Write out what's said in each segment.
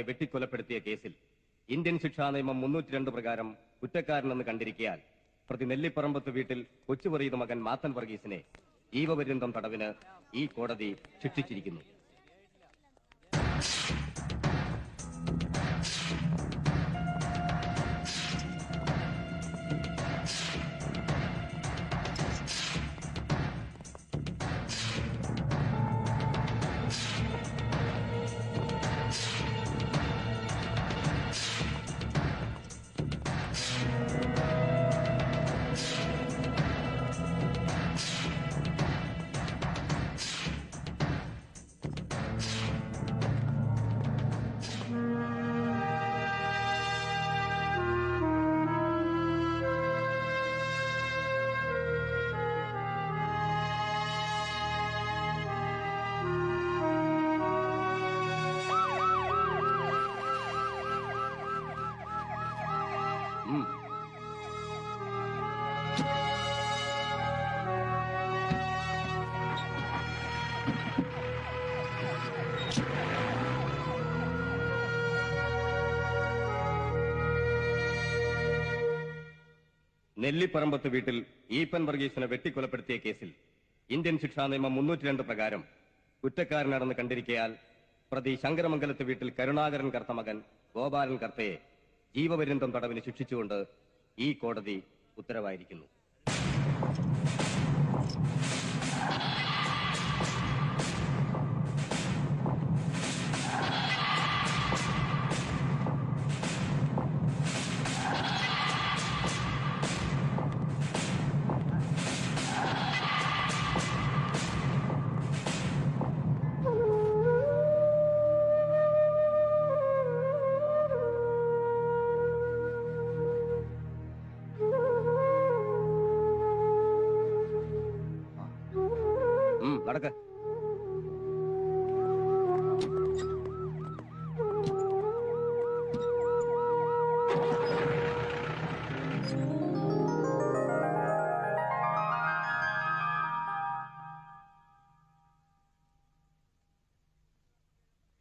വർഗീസിനെ വെട്ടിക്കൊലപ്പെടുത്തിയ കേസിൽ ഇന്ത്യൻ ശിക്ഷാ നിയമം മുന്നൂറ്റി രണ്ട് പ്രകാരം കുറ്റക്കാരനെന്ന് കണ്ടിരിക്കയാൽ പ്രതി നെല്ലിപ്പറമ്പത്ത് വീട്ടിൽ കൊച്ചുപറയുന്ന മകൻ മാത്തൻ വർഗീസിനെ ജീവപര്യന്തം തടവിന് ഈ കോടതി ശിക്ഷിച്ചിരിക്കുന്നു. നെല്ലിപ്പറമ്പത്ത് വീട്ടിൽ ഈപ്പൻ വർഗീസിനെ വെട്ടിക്കൊലപ്പെടുത്തിയ കേസിൽ ഇന്ത്യൻ ശിക്ഷാ നിയമം മുന്നൂറ്റി രണ്ട് പ്രകാരം കുറ്റക്കാരനാണെന്ന് കണ്ടിരിക്കയാൽ പ്രതി ശങ്കരമംഗലത്ത് വീട്ടിൽ കരുണാകരൻ കർത്ത മകൻ ഗോപാലൻ കർത്തയെ ജീവപര്യന്തം തടവിന് ശിക്ഷിച്ചുകൊണ്ട് ഈ കോടതി ഉത്തരവായിരിക്കുന്നു.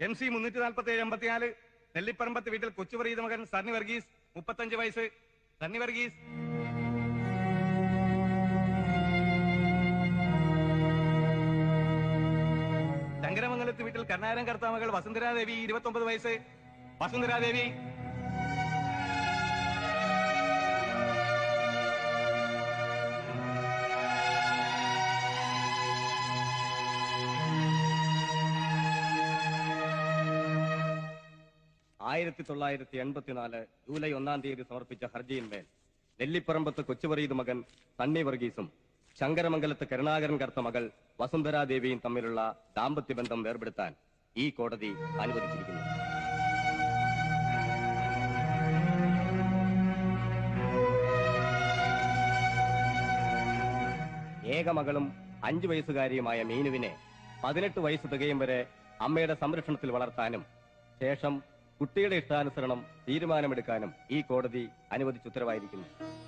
എം സി മുന്നൂറ്റി നാൽപ്പത്തി ഏഴ് എൺപത്തിനാല് നെല്ലിപ്പറമ്പത്ത് വീട്ടിൽ കൊച്ചുപറീത മകൻ സണ്ണി വർഗീസ് മുപ്പത്തഞ്ച് വയസ്സ്. സണ്ണി വർഗീസ്. ശങ്കരമംഗലത്ത് വീട്ടിൽ കർണാരം കർത്താമകൾ വസുന്ധരാദേവി ഇരുപത്തി ഒമ്പത് വയസ്സ്. വസുന്ധരാദേവി. ആയിരത്തി തൊള്ളായിരത്തി എൺപത്തിനാല് ജൂലൈ ഒന്നാം തീയതി സമർപ്പിച്ച ഹർജിയിന്മേൽ നെല്ലിപ്പറമ്പത്ത് കൊച്ചുപറീത് മകൻ സണ്ണി വർഗീസും ശങ്കരമംഗലത്ത് കരുണാകരൻ കർത്ത മകൾ വസുന്ധരാദേവിയും തമ്മിലുള്ള ദാമ്പത്യ ബന്ധം വേർപെടുത്താൻ ഈ കോടതി അനുവദിച്ചിരിക്കുന്നു. ഏകമകളും അഞ്ചു വയസ്സുകാരിയുമായ മീനുവിനെ പതിനെട്ട് വയസ്സ് തികയും വരെ അമ്മയുടെ സംരക്ഷണത്തിൽ വളർത്താനും ശേഷം കുട്ടിയുടെ ഇഷ്ടാനുസരണം തീരുമാനമെടുക്കാനും ഈ കോടതി അനുവദിച്ചുത്തരവായിരിക്കുന്നു.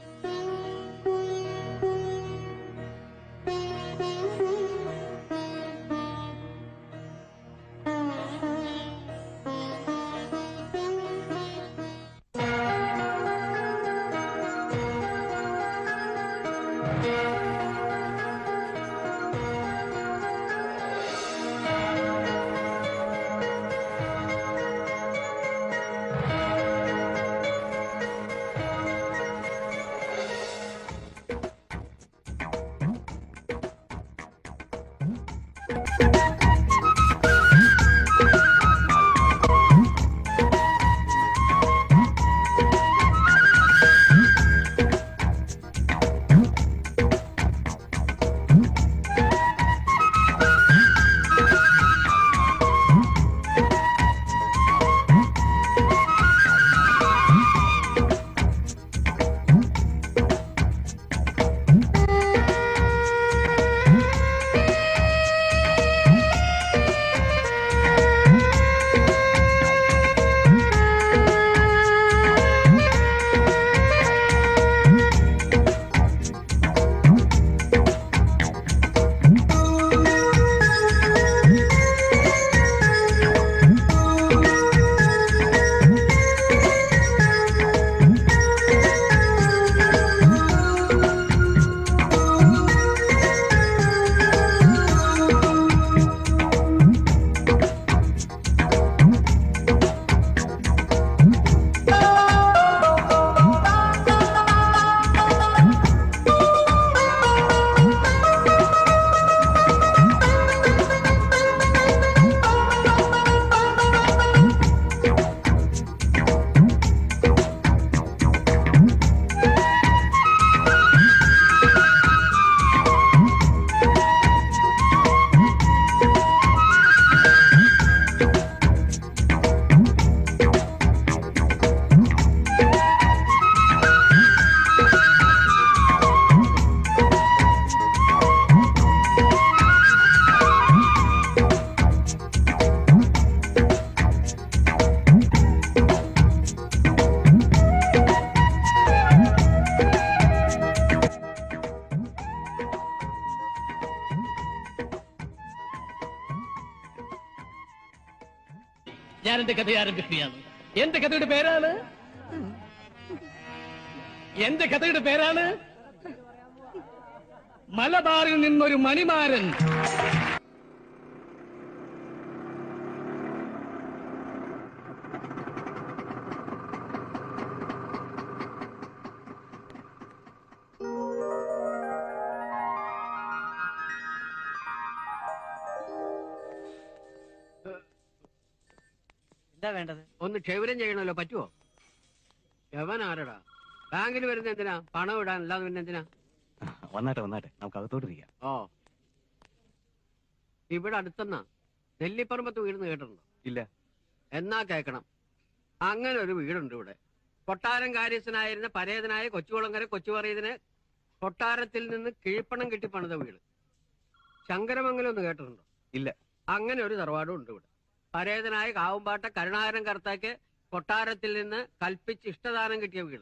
എന്റെ കഥ ആരംഭിക്കുകയാണ്. എന്റെ കഥയുടെ പേരാണ്? എന്റെ കഥയുടെ പേരാണ്? മലബാറിൽ നിന്നൊരു മണിമാരൻ. എന്താ വേണ്ടത്? ഒന്ന് ക്ഷൗരം ചെയ്യണമല്ലോ പറ്റുമോ യവൻ ആരടാ? ബാങ്കിൽ വരുന്ന എന്തിനാ? പണം ഇടാൻ അല്ലാതെ പിന്നെ എന്തിനാ? വന്നാട്ടെ വന്നാട്ടെ. നമുക്ക് അകത്തോട്ടിരിക്കാം ഓ. ഇവിടെ അടുത്തെന്നാ? നെല്ലിപ്പറമ്പത്ത് വീടെന്ന് കേട്ടിട്ടുണ്ടോ? ഇല്ല. എന്നാ കേക്കണം? അങ്ങനെ ഒരു വീടുണ്ട് ഇവിടെ. കൊട്ടാരം കാര്യസ്ഥനായിരുന്ന പരേതനായ കൊച്ചുകുളങ്കര കൊച്ചുപറയതിന് കൊട്ടാരത്തിൽ നിന്ന് കിഴിപ്പണം കിട്ടി പണിത വീട്. ശങ്കരമംഗലം ഒന്ന് കേട്ടിട്ടുണ്ടോ? ഇല്ല. അങ്ങനെ ഒരു തറവാടും ഉണ്ട് ഇവിടെ. പരേതനായ കാവുമ്പാട്ട കരുണാകരൻ കർത്താക്ക് കൊട്ടാരത്തിൽ നിന്ന് കൽപ്പിച്ച് ഇഷ്ടദാനം കിട്ടിയ വീട്.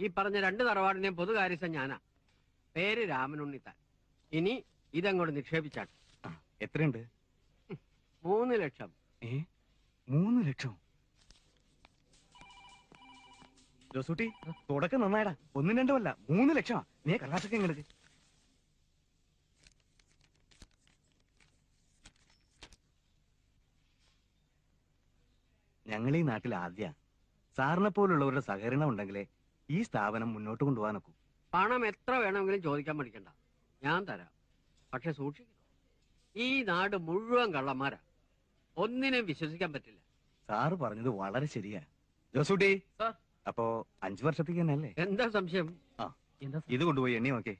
ഈ പറഞ്ഞ രണ്ട് തറവാടിനെയും പൊതുകാര്യസ്ഥൻ ഞാനാ. പേര് രാമനുണ്ണിത്താൻ. ഇനി ഇതങ്ങോട്ട് നിക്ഷേപിച്ചാണ്. എത്രയുണ്ട്? മൂന്ന് ലക്ഷം. ഏ മൂന്ന് ലക്ഷം? ജോസൂട്ടി തുടക്കം നന്നായടാ. ഒന്നും രണ്ടുമല്ല മൂന്ന് ലക്ഷമാ. നീ കർണാടക എങ്ങനെടുക്ക് ഞങ്ങൾ ഈ നാട്ടിൽ ആദ്യ. സാറിനെ പോലുള്ളവരുടെ സഹകരണം ഉണ്ടെങ്കിലേ ഈ സ്ഥാപനം മുന്നോട്ട് കൊണ്ടുപോകാൻ നോക്കൂ. പണം എത്ര വേണമെങ്കിലും ചോദിക്കാൻ പഠിക്കണ്ട ഞാൻ തരാം. പക്ഷെ സൂക്ഷിക്കണം ഈ നാട് മുഴുവൻ കള്ളന്മാരാ. ഒന്നിനും വിശ്വസിക്കാൻ പറ്റില്ല. സാറ് പറഞ്ഞത് വളരെ ശരിയാ. ജോസൂട്ടി സാർ. അപ്പോ അഞ്ചു വർഷത്തേക്ക് തന്നെ അല്ലേ എന്താ സംശയം? ആ ഇത് കൊണ്ടുപോയി എണ്ണി നോക്കേ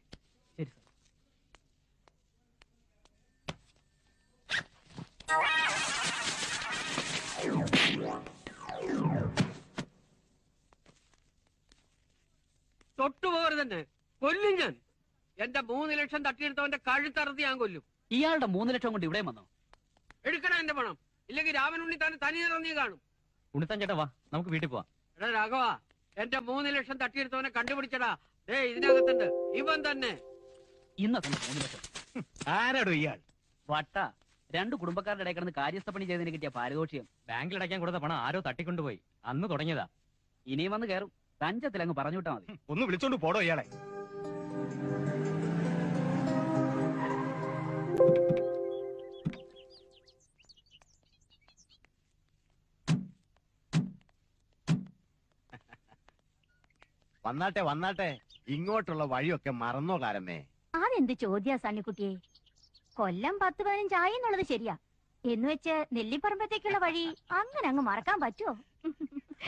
തന്നെ കൊല്ലും ഞാൻ. എന്റെ മൂന്ന് ലക്ഷം തട്ടിയെടുത്തവന്റെ കഴുത്തറുത്ത് ഞാൻ കൊല്ലും. ഇയാളുടെ മൂന്ന് ലക്ഷം കൊണ്ട് ഇവിടെ വന്നോ? എടുക്കണം എന്റെ പണം. ഇല്ലെങ്കിൽ രാമനുണ്ണി തന്നെ തനി നിറഞ്ഞു കാണും. ഉണ്ണിത്താൻ ചേട്ടാ വാ നമുക്ക് വീട്ടിൽ പോവാം. എടാ രാഘവ എന്റെ മൂന്ന് ലക്ഷം തട്ടിയെടുത്തവനെ കണ്ടുപിടിച്ചടാ. ഏ ഇതിനകത്തുണ്ട്. ഇവൻ തന്നെ. ഇന്നത്തെ മൂന്ന് ലക്ഷം. ആരാടോ ഇയാൾ? വട്ട രണ്ട് കുടുംബക്കാരുടെ ഇടയിൽ കിടന്ന് കാര്യസ്ഥ പണി ചെയ്തതിന് കിട്ടിയ പാരിതോഷികം. ബാങ്കിൽ അടയ്ക്കാൻ കൊടുത്ത പണം ആരോ തട്ടിക്കൊണ്ടുപോയി. അന്ന് തുടങ്ങിയതാ. ഇനിയും വന്ന് കയറും. തഞ്ചത്തിൽ അങ്ങ് പറഞ്ഞു വിട്ടാ മതി ഒന്ന് വിളിച്ചോണ്ട് പോടോ ഇയാളെ. വന്നാട്ടെ വന്നാട്ടെ. ഇങ്ങോട്ടുള്ള വഴിയൊക്കെ മറന്നോ കാരമേ അതെന്ത് ചോദ്യാ സണ്ണിക്കുട്ടിയെ കൊല്ലം പത്ത് പതിനഞ്ചായി എന്നുള്ളത് ശരിയാ. എന്ന് വെച്ച് നെല്ലിപ്പറമ്പത്തേക്കുള്ള വഴി അങ്ങനെ അങ്ങ് മറക്കാൻ പറ്റുമോ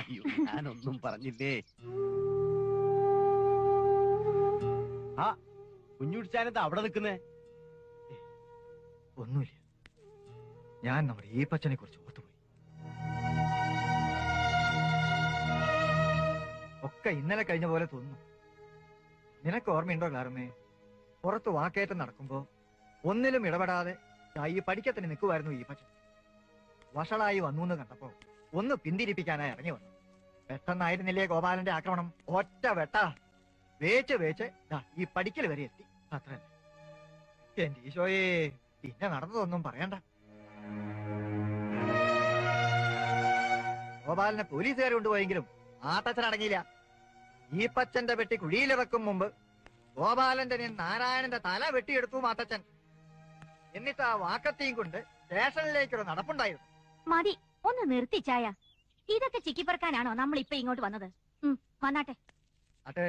അയ്യോ ഞാനൊന്നും പറഞ്ഞില്ലേ? ആ കുഞ്ഞുടിച്ചാനത്ത് അവിടെ നിൽക്കുന്നേ? ഒന്നുമില്ല. ഞാൻ നമ്മുടെ ഈ പച്ചനെ കുറിച്ച് ഓർത്തുപോയി. ഒക്കെ ഇന്നലെ കഴിഞ്ഞ പോലെ തോന്നുന്നു. നിനക്ക് ഓർമ്മയുണ്ടോ ക്ലാരമ്മേ? പുറത്ത് വാക്കേറ്റം നടക്കുമ്പോ ഒന്നിലും ഇടപെടാതെ ഈ പഠിക്കത്തിന് നിൽക്കുമായിരുന്നു ഈ പച്ചൻ വഷളായി വന്നു എന്ന് കണ്ടപ്പോ ഒന്ന് പിന്തിരിപ്പിക്കാനായി ഇറങ്ങി വന്നു. പെട്ടെന്നായിരുന്നില്ലേ ഗോപാലന്റെ ആക്രമണം? ഒറ്റ വെട്ട. വേച്ച് വേച്ച് ഈ പഠിക്കൽ വരെ എത്തി. അത്ര എന്റെ ഈശോയെ പിന്നെ നടന്നതൊന്നും പറയണ്ട. ഗോപാലിനെ പോലീസുകാർ കൊണ്ടുപോയെങ്കിലും ആട്ടച്ചൻ അടങ്ങിയില്ല ഈ പച്ചന്റെ വെട്ടി കുഴിയിലിറക്കും മുമ്പ് ഗോപാലന്റെ നാരായണന്റെ തല വെട്ടിയെടുത്തു മാത്തച്ഛൻ. എന്നിട്ട് ആ വാക്കത്തെയും കൊണ്ട് സ്റ്റേഷനിലേക്കൊരു നടപ്പുണ്ടായിരുന്നു. മതി. ഒന്ന് നിർത്തി ചായ. ഇതൊക്കെ ചിക്കിപ്പറക്കാനാണോ നമ്മൾ ഇപ്പൊ ഇങ്ങോട്ട് വന്നത്? വന്നാട്ടെ. അതെ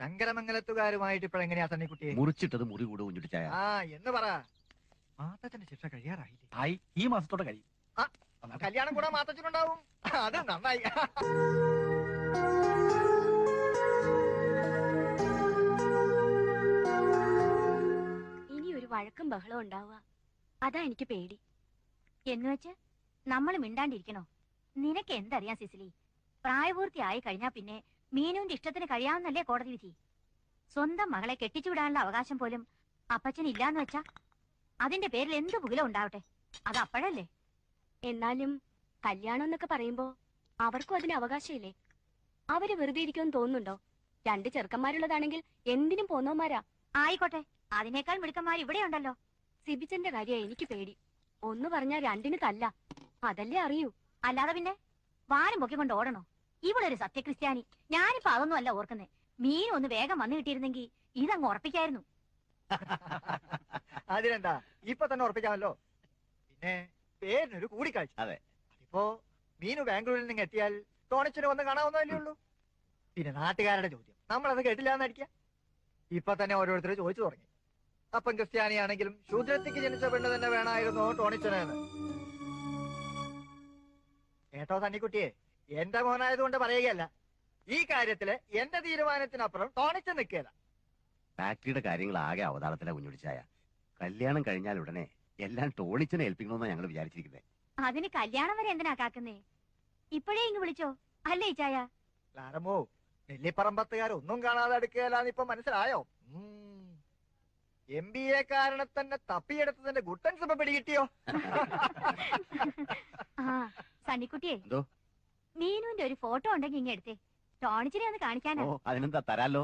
ശങ്കരമംഗലത്തുകാരുമായിട്ട് ഇപ്പോഴെങ്ങനെയാ സണ്ണിക്കുട്ടിയെ മുറിച്ചിട്ടത് മുറി കൂടെ കുഞ്ഞുടിച്ചായ ആ എന്ന് പറ. മാത്തച്ഛന്റെ ശിക്ഷ കഴിയാറായില്ലേ? ആയി ഈ മാസത്തോടെ കഴിയും. കല്യാണം കൂടെ മാത്തച്ഛനുണ്ടാവും അത് നന്നായി. ഇനി ഒരു വഴക്കും ബഹളവും ഉണ്ടാവുക. അതാ എനിക്ക് പേടി. എന്ന് വെച്ച് നമ്മൾ മിണ്ടാണ്ടിരിക്കണോ? നിനക്ക് എന്തറിയാം സിസിലി? പ്രായപൂർത്തി ആയി കഴിഞ്ഞാ പിന്നെ മീനുവിന്റെ ഇഷ്ടത്തിന് കഴിയാവുന്നല്ലേ കോടതി വിധി? സ്വന്തം മകളെ കെട്ടിച്ചുവിടാനുള്ള അവകാശം പോലും അപ്പച്ചൻ ഇല്ലാന്ന് വെച്ചാ അതിന്റെ പേരിൽ എന്ത് പുകിലം ഉണ്ടാവട്ടെ? അത് അപ്പഴല്ലേ? എന്നാലും കല്യാണം എന്നൊക്കെ പറയുമ്പോ അവർക്കും അതിന് അവകാശമില്ലേ? അവർ വെറുതെ ഇരിക്കുമെന്ന് തോന്നുന്നുണ്ടോ? രണ്ട് ചെറുക്കന്മാരുള്ളതാണെങ്കിൽ എന്തിനും പോന്നോമാരാ ആയിക്കോട്ടെ. അതിനേക്കാൾ മിടുക്കന്മാർ ഇവിടെയുണ്ടല്ലോ. സിബിച്ചന്റെ കാര്യ എനിക്ക് പേടി. ഒന്ന് പറഞ്ഞാ രണ്ടിന് തല്ല. അതല്ലേ അറിയൂ? അല്ലാതെ പിന്നെ വാനം പൊക്കി കൊണ്ട് ഓടണോ? ഇവളൊരു സത്യക്രിസ്ത്യാനി. ഞാനിപ്പോ അതൊന്നും അല്ല ഓർക്കുന്നേ. മീനും ഒന്ന് വേഗം വന്നു കിട്ടിയിരുന്നെങ്കിൽ ഇതങ്ങ് ഉറപ്പിക്കായിരുന്നു. അതിനെന്താ? ഇപ്പൊ തന്നെ ഉറപ്പിക്കാമല്ലോ. പിന്നെ പേരിനൊരു കൂടിക്കാഴ്ച. അതെ. ഇപ്പോ മീനു ബാംഗ്ലൂരിൽ നിന്ന് എത്തിയാൽ ടോണിച്ചിനെ വന്ന് കാണാവുന്നതല്ലേ ഉള്ളൂ. പിന്നെ നാട്ടുകാരുടെ ചോദ്യം. നമ്മളത് കേട്ടില്ല എന്നടിക്ക ഇപ്പൊ തന്നെ ഓരോരുത്തർ ചോദിച്ചു തുടങ്ങി. അപ്പം ക്രിസ്ത്യാനിയാണെങ്കിലും ശൂദ്രത്തിക്ക് ജനിച്ച പെണ്ണ് തന്നെ വേണമായിരുന്നു ടോണിച്ചനെന്ന് കേട്ടോ തന്നിക്കുട്ടിയെ എന്റെ മോനായതുകൊണ്ട് പറയുകയല്ല. ഈ കാര്യത്തിൽ എന്റെ തീരുമാനത്തിനപ്പുറം തോണിച്ചു നിൽക്കുക ഫാക്ടറിയുടെ കാര്യങ്ങൾ ആകെ അവതാളത്തിലെ കുഞ്ഞുടിച്ചായ. കല്യാണം കഴിഞ്ഞാൽ ഉടനെ എല്ലാം ടോണിച്ചനെ ഏൽപ്പിക്കണമെന്നാണ് ഞങ്ങൾ വിചാരിച്ചിരിക്കുന്നത് അതിന് കല്യാണം വരെ എന്തിനാ കാക്കുന്നേ? ഇപ്പോഴേ ഇങ്ങ് വിളിച്ചോ. അല്ലേ ഇച്ചായ ക്ലാരമോ നെല്ലിപ്പറമ്പത്തുകാരൊന്നും കാണാതെ അടുക്കുകയല്ലാന്ന് ഇപ്പൊ മനസ്സിലായോ? എം ബി എ കാരണത്തന്നെ തന്നെ തപ്പിയെടുത്തതിന്റെ ഗുട്ടൻസ് ഇപ്പൊ പിടികിട്ടിയോ? ആ. സണ്ണിക്കുട്ടിയെ. എന്തോ? മീനുവിന്റെ ഒരു ഫോട്ടോ ഉണ്ടെങ്കിൽ ഇങ്ങ എടുത്തേ. ടോണിച്ചിനെ ഒന്ന് കാണിക്കാനോ. അതിനെന്താ തരാലോ?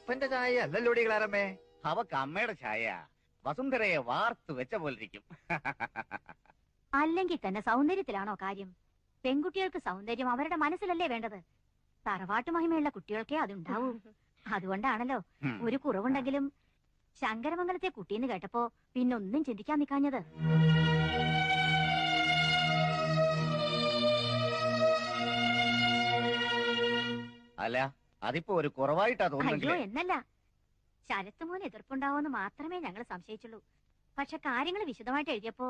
അപ്പന്റെ ചായ അല്ലല്ലോ ക്ലാരമ്മേ അവക്ക് അമ്മയുടെ ചായ. വസുന്ധരയെ വാർത്തു വെച്ച പോലിരിക്കും. അല്ലെങ്കിൽ തന്നെ സൗന്ദര്യത്തിലാണോ കാര്യം? പെൺകുട്ടികൾക്ക് സൗന്ദര്യം അവരുടെ മനസ്സിലല്ലേ വേണ്ടത്? തറവാട്ടു മഹിമയുള്ള കുട്ടികൾക്കേ അതുണ്ടാവൂ. അതുകൊണ്ടാണല്ലോ. ഒരു കുറവുണ്ടെങ്കിലും ശങ്കരമംഗലത്തെ കുട്ടിന്ന് കേട്ടപ്പോ പിന്നെ ഒന്നും ചിന്തിക്കാൻ നിക്കാഞ്ഞത്. അല്ല അതിപ്പോ ഒരു കുറവായിട്ടാ അയ്യോ തോന്നുന്നെങ്കിലേ എന്നല്ല. ശരത്തുമോന് എതിർപ്പുണ്ടാവുമെന്ന് മാത്രമേ ഞങ്ങൾ സംശയിച്ചുള്ളൂ. പക്ഷെ കാര്യങ്ങൾ വിശദമായിട്ട് എഴുതിയപ്പോ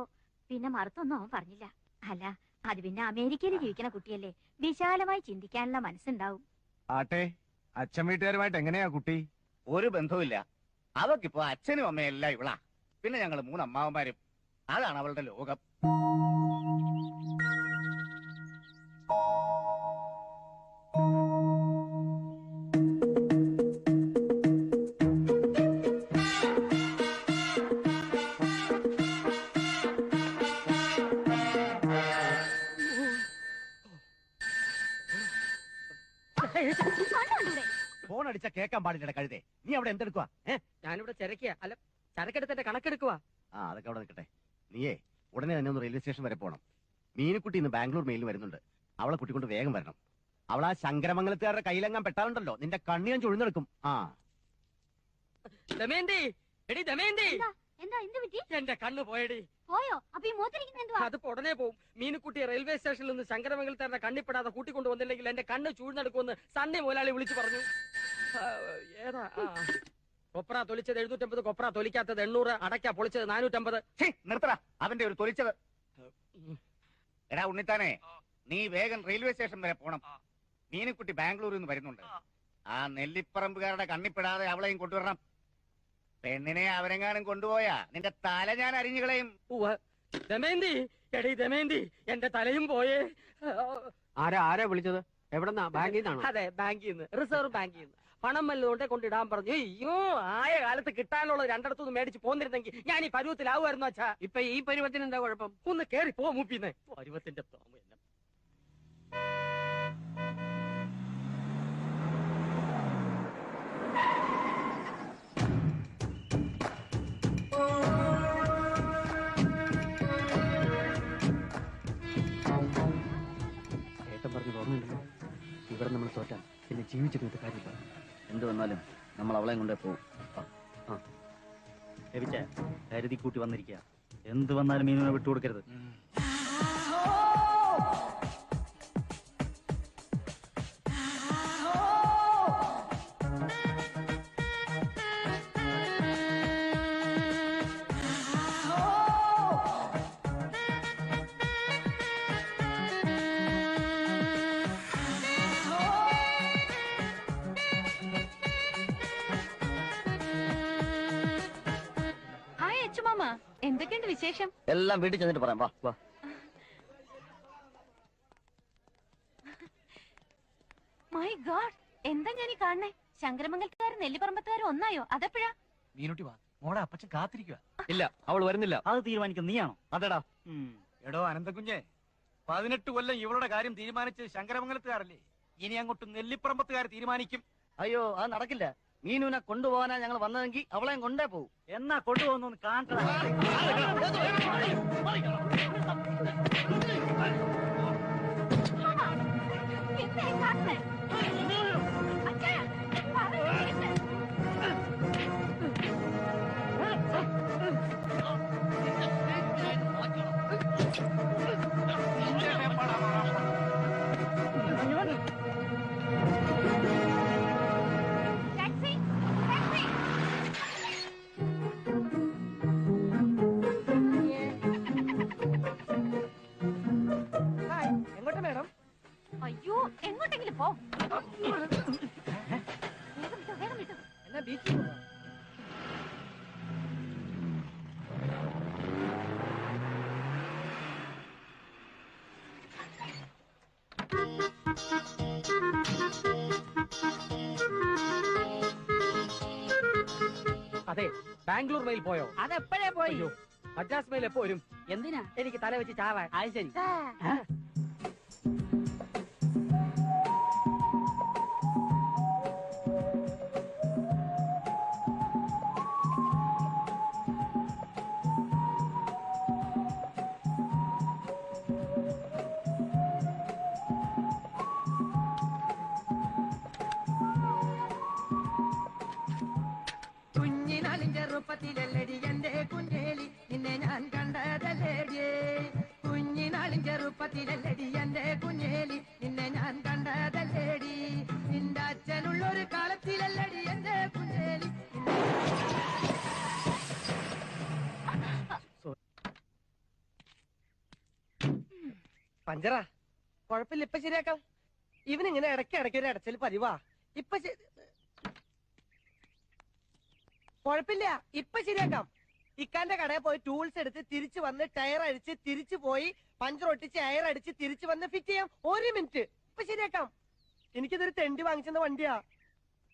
പിന്നെ മറുത്തൊന്നും അവൻ പറഞ്ഞില്ല. അല്ല അത് പിന്നെ അമേരിക്കയിൽ ജീവിക്കുന്ന കുട്ടിയല്ലേ. വിശാലമായി ചിന്തിക്കാനുള്ള മനസ്സുണ്ടാവും. ആട്ടെ അച്ഛൻ വീട്ടുകാരുമായിട്ട് എങ്ങനെയാ കുട്ടി? ഒരു ബന്ധവുമില്ല. അവക്കിപ്പോ അച്ഛനും അമ്മയും എല്ലാം ഇവളാ. പിന്നെ ഞങ്ങൾ മൂന്ന് അമ്മാവന്മാരും. അതാണ് അവളുടെ ലോകം. പാടില്ല കഴുതേ. നീ അവിടെ എന്തെടുക്കുക ഞാനിവിടെ തിരക്കിയ അല്ല ചരക്കെടുത്തിന്റെ കണക്കെടുക്കുക ആ അതൊക്കെ അവിടെ നിൽക്കട്ടെ നീയേ ഉടനെ തന്നെ ഒന്ന് റെയിൽവേ സ്റ്റേഷൻ വരെ പോകണം മീനുക്കുട്ടി ഇന്ന് ബാംഗ്ലൂർ മെയിലിൽ വരുന്നുണ്ട്. അവളെ കുട്ടിക്കൊണ്ട് വേഗം വരണം. അവൾ ആ ശങ്കരമംഗലത്തുകാരുടെ കയ്യിലെങ്ങാൻ പെട്ടാലുണ്ടല്ലോ നിന്റെ കണ്ണിയൻ ചുഴുന്നെടുക്കും. ചുഴിഞ്ഞെടുക്കും ആ. ദമയന്തി എടി ദമയന്തി. എന്താ? എന്താ? എന്ത് പറ്റി? എന്റെ കണ്ണ് പോയടി. പോയോ? അപ്പൊ ഈ മൂത്തിരിക്കുന്ന എന്തുവാ? അത് ഉടനെ പോവും. മീനുക്കുട്ടി റെയിൽവേ സ്റ്റേഷനിൽ നിന്ന് ശങ്കരമംഗലത്തെ കണ്ണിപ്പെടാതെ കൂട്ടിക്കൊണ്ടു വന്നില്ലെങ്കിൽ എന്റെ കണ്ണ് ചൂഴ്ന്നെടുക്കുമെന്ന് സണ്ണി മുതലാളി വിളിച്ചു പറഞ്ഞു. ഏതാ. കൊപ്ര തൊലിച്ചത് എഴുന്നൂറ്റമ്പത് കൊപ്ര തൊലിക്കാത്തത് എണ്ണൂറ് അടയ്ക്ക പൊളിച്ചത് നാനൂറ്റമ്പത്. നിർത്തടാ. അവന്റെ ഒരു തൊലിച്ചത്. എടാ ഉണ്ണിത്താനെ നീ വേഗം റെയിൽവേ സ്റ്റേഷൻ വരെ പോണം. മീനക്കുട്ടി ബാംഗ്ലൂരിൽ നിന്ന് വരുന്നുണ്ട്. ആ. നെല്ലിപ്പറമ്പുകാരുടെ കണ്ണിപ്പെടാതെ അവളെയും കൊണ്ടുവരണം. പെണ്ണിനെ അവരെങ്ങാനും കൊണ്ടുപോയാ നിന്റെ തല ഞാൻ അരിഞ്ഞുകളയും എടി എന്റെ തലയും പോയേ. ആരാ ആരാ വിളിച്ചത്? എവിടെന്നാ? ബാങ്കിൽ നിന്നാണ്? അതെ ബാങ്കിൽ നിന്ന്. റിസർവ് ബാങ്കിൽ നിന്ന്. പണം വല്ലതുകൊണ്ടേ കൊണ്ടിടാൻ പറഞ്ഞു. അയ്യോ ആയ കാലത്ത് കിട്ടാനുള്ള രണ്ടിടത്തുനിന്ന് മേടിച്ച് പോന്നിരുന്നെങ്കിൽ ഞാൻ ഈ പരുവത്തിലാവുമായിരുന്നു അച്ഛാ. ഇപ്പൊ ഈ പരുവത്തിന് എന്താ കുഴപ്പം? ഒന്ന് കേറി പോ മൂപ്പിന്നെ. പരുവത്തിന്റെ തോമ എന്നെ പറഞ്ഞത് ഓർമ്മയുണ്ടല്ലോ? ഇവിടെ നമ്മൾ തോറ്റാൻ. പിന്നെ ജീവിച്ചിരുന്നിട്ട് കാര്യമില്ല. എന്ത് വന്നാലും നമ്മൾ അവളെ കൊണ്ടേ പോകും കരുതി കൂട്ടി വന്നിരിക്കുക. എന്ത് വന്നാലും മീനുവിനെ വിട്ടുകൊടുക്കരുത്. എന്തൊക്കെയുണ്ട് വിശേഷം? എല്ലാം വീട്ടിൽ ചെന്നിട്ട് പറയാം. വാ വാ. മൈ ഗോഡ് എന്താ ഞാൻ ഈ കാണണേ ശങ്കരമംഗലത്തുകാരും നെല്ലിപ്പറമ്പത്തുകാരും ഒന്നായോ? അതെപ്പോഴാ? മീനുട്ടി വാ. മോളെ അപ്പച്ചൻ കാത്തിരിക്കുക ഇല്ല അവൾ വരുന്നില്ല. അത് തീരുമാനിക്കും നീയാണോ? അതെടാ. എടോ അനന്തകുഞ്ഞെ പതിനെട്ട് കൊല്ലം ഇവളുടെ കാര്യം തീരുമാനിച്ച് ശങ്കരമംഗലത്തുകാരല്ലേ? ഇനി അങ്ങോട്ട് നെല്ലിപ്പറമ്പത്തുകാർ തീരുമാനിക്കും. അയ്യോ അത് നടക്കില്ല. മീനുവിനെ കൊണ്ടുപോകാനാ ഞങ്ങൾ വന്നതെങ്കിൽ അവളെയും കൊണ്ടേ പോകും എന്നാ കൊണ്ടുപോകുന്നു കാണട്ടെ എന്തായി കാണുന്നെ? അച്ഛാ, അതെ ബാംഗ്ലൂർ മെയിൽ പോയോ? അതെപ്പോഴേ പോയി? അയ്യോ മദ്രാസ് മെയിൽ എപ്പോ വരും? എന്തിനാ? എനിക്ക് തല വെച്ച് ചാവാൻ. അത് ശരി. പഞ്ചറ. കൊഴപ്പില്ല ഇപ്പൊ ശരിയാക്കാം. ഇവനിങ്ങനെ ഇടയ്ക്ക് ഇടയ്ക്ക് ഒരു അടച്ചൽ പതിവാ. ഇപ്പൊ കൊഴപ്പില്ല ഇപ്പൊ ശരിയാക്കാം. ഇക്കാന്റെ കടയിൽ പോയി ടൂൾസ് എടുത്ത് തിരിച്ചു വന്ന് ടയർ അടിച്ച് തിരിച്ചു പോയി പഞ്ചർ ഒട്ടിച്ച് എയർ അടിച്ച് തിരിച്ചു വന്ന് ഫിറ്റ് ചെയ്യാം. ഒരു മിനിറ്റ് ഇപ്പൊ ശരിയാക്കാം. എനിക്കിതൊരു തെണ്ടി വാങ്ങിച്ചെന്ന വണ്ടിയാ.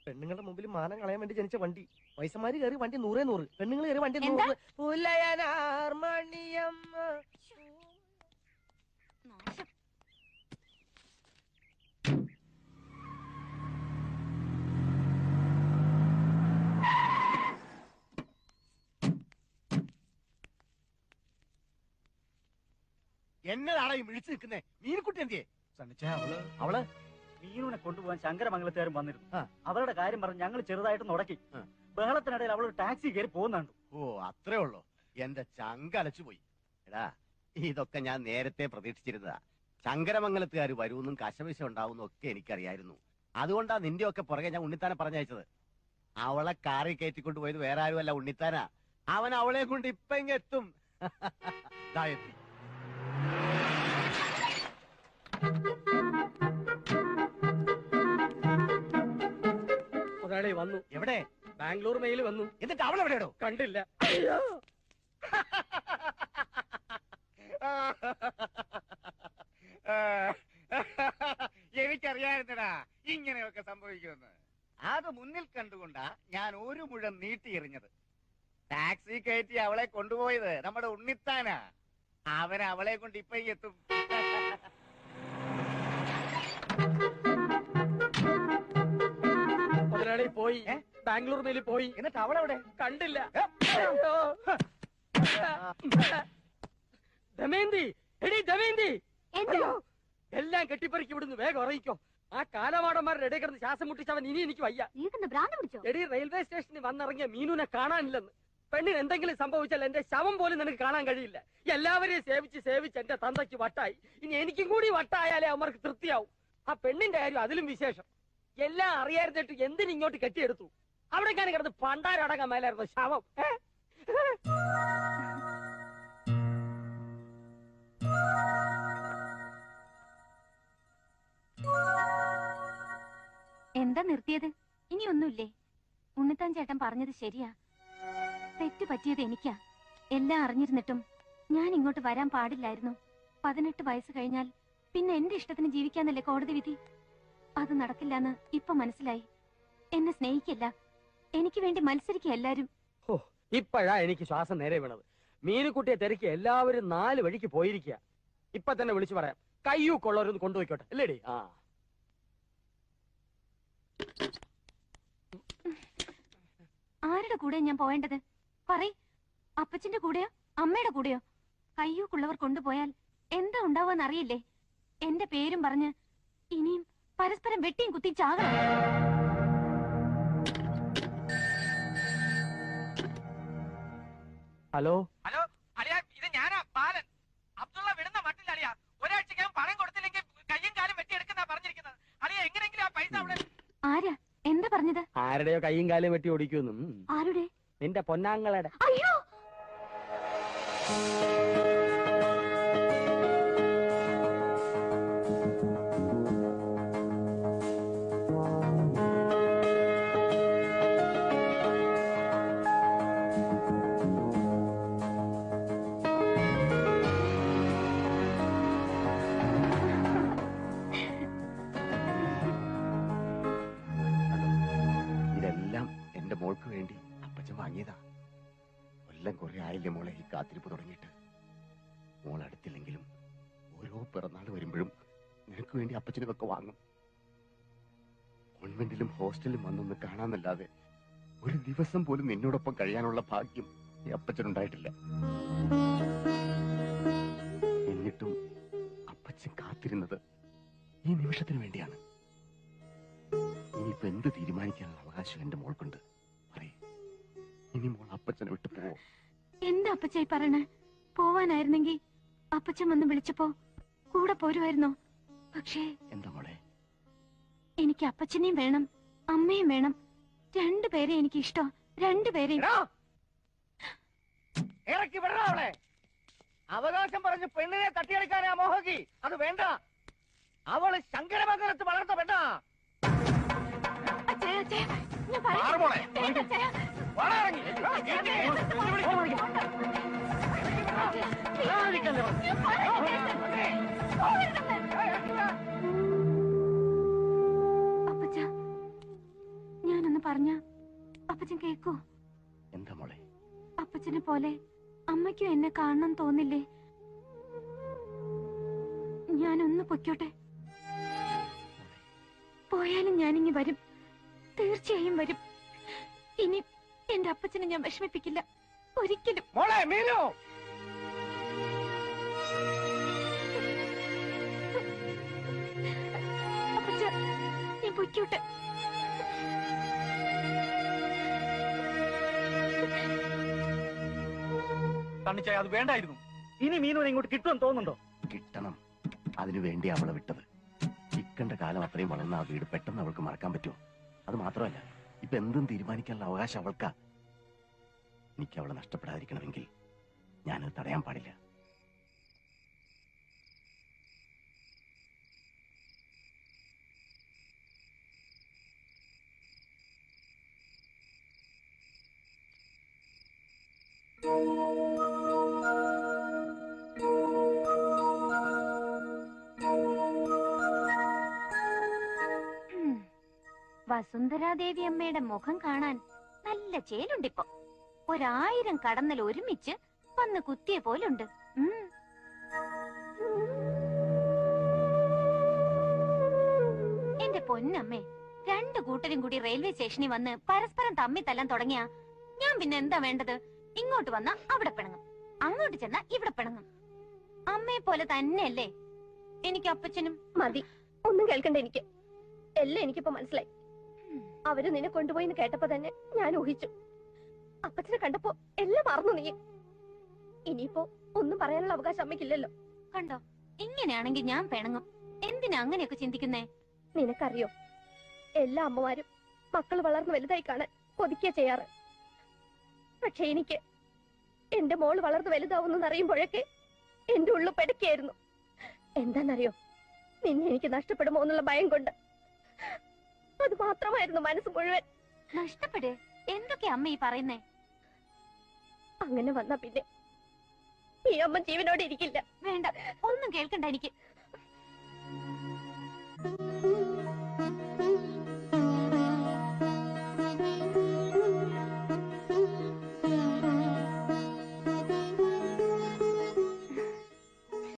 പെണ്ണുങ്ങളുടെ മുമ്പിൽ മാനം കളയാൻ വേണ്ടി ജനിച്ച വണ്ടി. വയസ്സന്മാര് കയറി വണ്ടി നൂറേ നൂറ് പെണ്ണുങ്ങൾ കയറി വണ്ടി? നൂറ്. പുലയനാർമണിയം എന്നതാണോ ഈ വിളിച്ചു നിൽക്കുന്നേ? മീൻകുട്ടി എന്തിയെ? അവൾ അവൾ? മീനുവിനെ കൊണ്ടുപോകാൻ ശങ്കരമംഗലത്തുകാരും വന്നിരുന്നു. അവരുടെ കാര്യം പറഞ്ഞ് ഞങ്ങൾ ചെറുതായിട്ട് നുടക്കി ബഹളത്തിനിടയിൽ അവൾ ടാക്സി കയറി പോകുന്നുണ്ട്. ഓ അത്രേ ഉള്ളൂ. എന്റെ ചങ്കലച്ചു പോയി. എടാ ഇതൊക്കെ ഞാൻ നേരത്തെ പ്രതീക്ഷിച്ചിരുന്നതാ. ശങ്കരമംഗലത്തുകാർ വരുമെന്നും കശവിശ ഉണ്ടാവും ഒക്കെ എനിക്കറിയായിരുന്നു. അതുകൊണ്ടാ നിന്റെ ഒക്കെ പുറകെ ഞാൻ ഉണ്ണിത്താനെ പറഞ്ഞയച്ചത്. അവളെ കാറി കയറ്റിക്കൊണ്ട് പോയത് വേറെ ആരുമല്ല ഉണ്ണിത്താനാ. അവൻ അവളെ കൊണ്ട് ഇപ്പൊ ഇങ്ങെത്തും. എത്തി. മുതലാളി വന്നു. എവിടെ? ബാംഗ്ലൂർ മെയിൽ വന്നു. എന്നിട്ട് അവൾ എവിടെയോ കണ്ടില്ല. എനിക്കറിയായിരുന്നടാ ഇങ്ങനെയൊക്കെ സംഭവിക്കുമെന്ന്. അത് മുന്നിൽ കണ്ടുകൊണ്ടാ ഞാൻ ഒരു മുഴം നീട്ടി എറിഞ്ഞത്. ടാക്സി കയറ്റി അവളെ കൊണ്ടുപോയത് നമ്മുടെ ഉണ്ണിത്താനാ. അവൻ അവളെ കൊണ്ട് ഇപ്പൊ എത്തും. പോയി. ബാംഗ്ലൂർ മെയിൽ പോയി. എന്നിട്ട് അവളെവിടെ? കണ്ടില്ല. എടി എല്ലാം കെട്ടിപ്പറിക്കി വിടുന്നു വേഗം ഇറങ്ങിക്കോ ആ കാലമാടന്മാരുടെ ഇടയിൽ കിടന്ന് ശ്വാസം മുട്ടിച്ചവൻ ഇനി എനിക്ക് വയ്യ. എടി റെയിൽവേ സ്റ്റേഷനിൽ വന്നിറങ്ങിയ മീനുനെ കാണാനില്ലെന്ന്. പെണ്ണിന് എന്തെങ്കിലും സംഭവിച്ചാൽ എന്റെ ശവം പോലും നിനക്ക് കാണാൻ കഴിയില്ല. എല്ലാവരെയും സേവിച്ച് സേവിച്ച് എന്റെ തന്തയ്ക്ക് വട്ടായി. ഇനി എനിക്കും കൂടി വട്ടായാലേ അവർക്ക് തൃപ്തിയാവും. ആ പെണ്ണിന്റെ കാര്യം അതിലും വിശേഷം. എല്ലാം അറിയാതിട്ട് എന്തിനു ഇങ്ങോട്ട് കെട്ടിയെടുത്തു? അവിടെ ഞാൻ കിടന്ന് പണ്ടാരടങ്ങാൻ മേലായിരുന്നു ശവം? എന്താ നിർത്തിയത്? ഇനി ഒന്നുമില്ലേ ഉണ്ണിത്താൻ ചേട്ടൻ പറഞ്ഞത് ശരിയാ. തെറ്റ് പറ്റിയത് എനിക്കാ. എല്ലാം അറിഞ്ഞിരുന്നിട്ടും ഞാൻ ഇങ്ങോട്ട് വരാൻ പാടില്ലായിരുന്നു. പതിനെട്ട് വയസ്സ് കഴിഞ്ഞാൽ പിന്നെ എന്റെ ഇഷ്ടത്തിന് ജീവിക്കാന്നല്ലേ കോടതി വിധി? അത് നടക്കില്ലെന്ന് ഇപ്പൊ മനസ്സിലായി. എന്നെ സ്നേഹിക്കില്ല. എനിക്ക് വേണ്ടി മത്സരിക്കുക എല്ലാരും. ഇപ്പോഴാ എനിക്ക് ശ്വാസം നേരെ വീണത്. മീനുകുട്ടിയെ തിരക്കി എല്ലാവരും നാല് വഴിക്ക് പോയിരിക്കുക ഇപ്പൊ തന്നെ വിളിച്ചു പറയാം. കയ്യൂക്കുള്ളവരൊന്ന് കൊണ്ടുപോയിക്കോട്ടെ. അല്ലേടി ആ. ആരുടെ കൂടെ ഞാൻ പോവേണ്ടത്? പറയ്. അപ്പച്ചന്റെ കൂടെയോ? അമ്മയുടെ കൂടെയോ? കയ്യൂക്കുള്ളവർ കൊണ്ടുപോയാൽ എന്താ ഉണ്ടാവുക അറിയില്ലേ? എന്റെ പേരും പറഞ്ഞ് ഇനിയും പരസ്പരം വെട്ടിയും കുത്തി ചാകണം. ഹലോ? ഹലോ അളിയ ഇത് ഞാനാ ബാലൻ. അബ്ദുള്ള വിടുന്ന മട്ടില്ല അളിയ. ഒരാഴ്ചക്കകം പണം കൊടുത്തില്ലെങ്കിൽ കയ്യും കാലും വെട്ടിയെടുക്കുന്ന പറഞ്ഞിരിക്കുന്നത്. അളിയ എങ്ങനെയെങ്കിലും ആ പൈസ അവിടെ ആരാ? എന്താ പറഞ്ഞത്? ആരുടെയോ കയ്യും കാലും വെട്ടി ഓടിക്കുന്നു ആരുടെ? നിന്റെ പൊന്നാങ്ങളുടെ അയ്യോ! ഇതൊക്കെ വാങ്ങും. കോൺവെന്റിലും ഹോസ്റ്റലിലും വന്നൊന്ന് കാണാന്നല്ലാതെ ഒരു ദിവസം പോലും നിന്നോടൊപ്പം കഴിയാനുള്ള ഭാഗ്യം ഈ അപ്പച്ചനുണ്ടായിട്ടില്ല. എന്നിട്ടും അപ്പച്ചൻ കാത്തിരുന്നത് ഈ നിമിഷത്തിന് വേണ്ടിയാണ്. ഇനിയിപ്പോ എന്ത് തീരുമാനിക്കാനുള്ള അവകാശം എന്റെ മോൾക്കുണ്ട്? ഇനി മോൾ അപ്പച്ചനെ വിട്ടു പോവോ? എന്താ അപ്പച്ചായി പറയണേ? പോവാനായിരുന്നെങ്കിൽ അപ്പച്ചൻ വന്ന് വിളിച്ചപ്പോ കൂടെ പോരുമായിരുന്നോ? പക്ഷേ എന്താ മോളെ? എനിക്ക് അപ്പച്ചനെയും വേണം അമ്മയും വേണം. രണ്ടുപേരെ എനിക്ക് ഇഷ്ടം രണ്ടുപേരെ ഇറക്കി വിടണ അവളെ. അവകാശം പറഞ്ഞ് പെണ്ണിനെ തട്ടിയെടുക്കാനാ മോഹകി. അത് വേണ്ട. അവൾ ശങ്കരമംഗലത്ത് വളർന്ന പെണ്ണാ. അച്ഛാ, അച്ഛാ, ഞാൻ പറയാം. അപ്പച്ചാ ഞാനൊന്ന് പറഞ്ഞ അപ്പച്ചൻ കേക്കോ? എന്താ മോളെ? അപ്പച്ചനെ പോലെ അമ്മയ്ക്കും എന്നെ കാണണം തോന്നില്ലേ? ഞാനൊന്ന് പൊയ്ക്കോട്ടെ. പോയാലും ഞാനിങ്ങി വരും. തീർച്ചയായും വരും. ഇനി എന്റെ അപ്പച്ചനെ ഞാൻ വിഷമിപ്പിക്കില്ല. ഒരിക്കലും. മോളെ മീനു! പൊയ്ക്കോട്ടെ. തണ്ണിച്ചായ അത് വേണ്ടായിരുന്നു. ഇനി മീനുവിനെ ഇങ്ങോട്ട് കിട്ടുമെന്ന് തോന്നുന്നുണ്ടോ? കിട്ടണം. അതിനു വേണ്ടി അവളെ വിട്ടത്. ഇക്കണ്ട കാലം അത്രയും വളർന്ന ആ വീട് പെട്ടെന്ന് അവൾക്ക് മറക്കാൻ പറ്റുമോ? അത് മാത്രമല്ല ഇപ്പൊ എന്തും തീരുമാനിക്കാനുള്ള അവകാശം അവൾക്കാ. എനിക്ക് അവളെ നഷ്ടപ്പെടാതിരിക്കണമെങ്കിൽ ഞാനത് തടയാൻ പാടില്ല. വസുന്ധരാദേവി അമ്മയുടെ മുഖം കാണാൻ നല്ല ചേലുണ്ടിപ്പോ. ഒരായിരം കടന്നൽ ഒരുമിച്ച് വന്ന് കുത്തിയ പോലുണ്ട്. എന്റെ പൊന്നമ്മേ രണ്ടു കൂട്ടരും കൂടി റെയിൽവേ സ്റ്റേഷനിൽ വന്ന് പരസ്പരം തമ്മി തല്ലാൻ തുടങ്ങിയ ഞാൻ പിന്നെ എന്താ വേണ്ടത്? ഇങ്ങോട്ട് വന്ന അവിടെ പിണങ്ങും. അങ്ങോട്ട് ചെന്ന ഇവിടെ പിണങ്ങും. അമ്മയെ പോലെ തന്നെയല്ലേ എനിക്ക് അപ്പച്ചനും? മതി. ഒന്നും കേൾക്കണ്ട എനിക്ക്. എല്ലാം എനിക്കിപ്പോ മനസ്സിലായി. അവർ നിന്നെ കൊണ്ടുപോയി കേട്ടപ്പോ തന്നെ ഞാൻ ഊഹിച്ചു. അപ്പച്ചനെ കണ്ടപ്പോ എല്ലാം മറന്നു നീ. ഇനിയിപ്പോ ഒന്നും പറയാനുള്ള അവകാശം അമ്മയ്ക്കില്ലല്ലോ. കണ്ടോ? ഇങ്ങനെയാണെങ്കിൽ ഞാൻ പിണങ്ങും. എന്തിനാ അങ്ങനെയൊക്കെ ചിന്തിക്കുന്നേ? നിനക്കറിയോ? എല്ലാ അമ്മമാരും മക്കൾ വളർന്ന് വലുതായി കാണാൻ കൊതിക്കുക ചെയ്യാറ്. പക്ഷെ എനിക്ക് എന്റെ മോൾ വളർന്ന് വലുതാവുന്നു അറിയുമ്പോഴൊക്കെ എന്റെ ഉള്ളു പെടുക്കായിരുന്നു എന്താന്നറിയോ? നിന്നെ എനിക്ക് നഷ്ടപ്പെടുമോ എന്നുള്ള ഭയം കൊണ്ട്. അത് മാത്രമായിരുന്നു മനസ്സ് മുഴുവൻ. നഷ്ടപ്പെട് എന്തൊക്കെ അമ്മ ഈ പറയുന്നേ? അങ്ങനെ വന്നാ പിന്നെ ഈ അമ്മ ജീവനോടെ ഇരിക്കില്ല. വേണ്ട ഒന്നും കേൾക്കണ്ട എനിക്ക്.